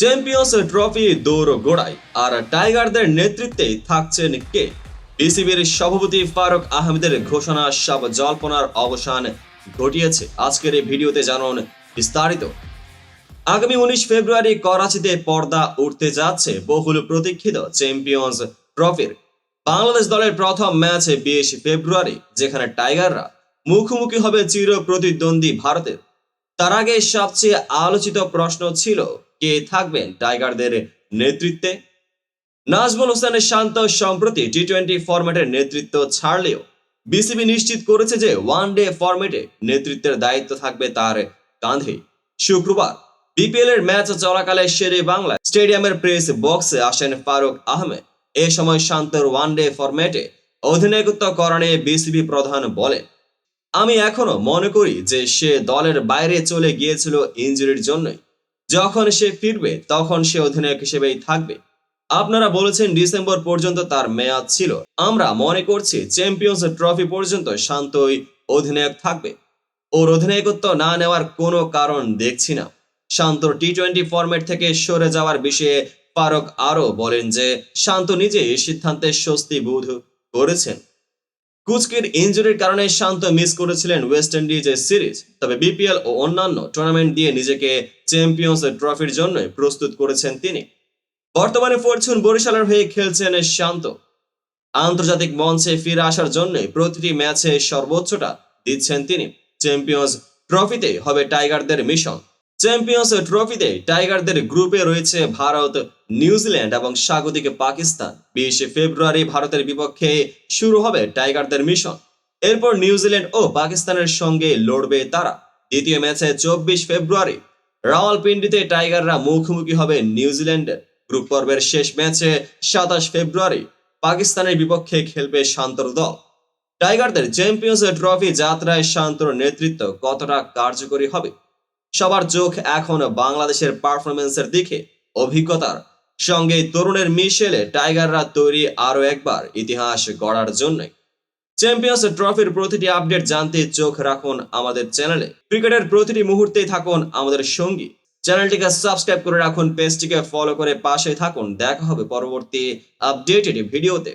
Champions trophy দৌড় গোড়ায়, আর টাইগারদের নেতৃত্বে থাকছেন কে? বিসিবির সভাপতি ফারুক আহমেদের ঘোষণা, সব জল্পনার অবসান ঘটিয়েছে। আজকের এই ভিডিওতে জানুন বিস্তারিত। আগামী উনিশ ফেব্রুয়ারি করাচিতে পর্দা উঠতে যাচ্ছে বহুল প্রতীক্ষিত চ্যাম্পিয়ন্স ট্রফির বাংলাদেশ দলের প্রথম ম্যাচ বিশ ফেব্রুয়ারি, যেখানে টাইগাররা মুখোমুখি হবে চির প্রতিদ্বন্দ্বী ভারতের। তার আগে সবচেয়ে আলোচিত প্রশ্ন ছিল, কে থাকবেন টাইগারদের নেতৃত্বে? নাজমুল হোসেনের শান্ত সম্প্রতি টি টোয়েন্টি ফরম্যাটের নেতৃত্ব ছাড়লেও, বিসিবি নিশ্চিত করেছে যে ওয়ান ডে ফরম্যাটে নেতৃত্বের দায়িত্ব থাকবে তার কাঁধে। শুক্রবার বিপিএল এর ম্যাচ চলাকালে শেরে বাংলা স্টেডিয়ামের প্রেস বক্সে আসেন ফারুক আহমেদ। এ সময় শান্তর ওয়ান ডে ফরম্যাটে অধিনায়কত্ব করা বিসিবি প্রধান বলেন আমি এখনও মনে করি যে সে দলের বাইরে চলে গিয়েছিল ইনজুরির জন্যই। যখন সে ফিরবে, তখন সে অধিনায়ক হিসেবেই থাকবে। আপনারা বলেছেন ডিসেম্বর পর্যন্ত তার মেয়াদ ছিল। আমরা মনে করছি চ্যাম্পিয়ন্স ট্রফি পর্যন্ত শান্তই অধিনায়ক থাকবে। ওর অধিনায়কত্ব না নেওয়ার কোনো কারণ দেখছি না। শান্ত টি টোয়েন্টি ফরম্যাট থেকে সরে যাওয়ার বিষয়ে ফারুক আরও বলেন যে, শান্ত নিজে এই সিদ্ধান্তে স্বস্তি বোধ করেছেন। কুচকের ইনজুরির কারণে শান্ত মিস করেছিলেন ওয়েস্ট ইন্ডিজের সিরিজ, তবে বিপিএল ও অন্যান্য টুর্নামেন্ট দিয়ে নিজেকে চ্যাম্পিয়ন্স ট্রফির জন্য প্রস্তুত করেছেন তিনি। বর্তমানে ফরচুন বরিশালের হয়ে খেলছেন শান্ত। আন্তর্জাতিক মঞ্চে ফিরে আসার জন্য প্রতিটি ম্যাচে সর্বোচ্চটা দিচ্ছেন তিনি। চ্যাম্পিয়ন্স ট্রফিতে হবে টাইগারদের মিশন। চ্যাম্পিয়ন্স ট্রফিতে টাইগারদের গ্রুপে রয়েছে ভারত নিউজিল্যান্ড এবং স্বাগতিক পাকিস্তান। বিশ ফেব্রুয়ারি ভারতের বিপক্ষে শুরু হবে টাইগারদের মিশন এরপর নিউজিল্যান্ড ও পাকিস্তানের সঙ্গে লড়বে তারা। দ্বিতীয় ম্যাচে চব্বিশ ফেব্রুয়ারি রাওয়ালপিন্ডিতে টাইগাররা মুখোমুখি হবে নিউজিল্যান্ডের গ্রুপ পর্বের শেষ ম্যাচে সাতাশ ফেব্রুয়ারি পাকিস্তানের বিপক্ষে খেলবে শান্তর দল। টাইগারদের চ্যাম্পিয়ন্স ট্রফি যাত্রায় শান্তর নেতৃত্ব কতটা কার্যকরী হবে? সবার চোখ এখন বাংলাদেশের পারফরমেন্সের দিকে। অভিজ্ঞতার সঙ্গে তরুণের মিশেলে টাইগাররা তৈরি আরও একবার ইতিহাস গড়ার জন্য। চ্যাম্পিয়ন্স ট্রফির প্রতিটি আপডেট জানতে চোখ রাখুন আমাদের চ্যানেলে। ক্রিকেটের প্রতিটি মুহূর্তেই থাকুন আমাদের সঙ্গী। চ্যানেলটিকে সাবস্ক্রাইব করে রাখুন পেজটিকে ফলো করে পাশে থাকুন। দেখা হবে পরবর্তী আপডেটেড ভিডিওতে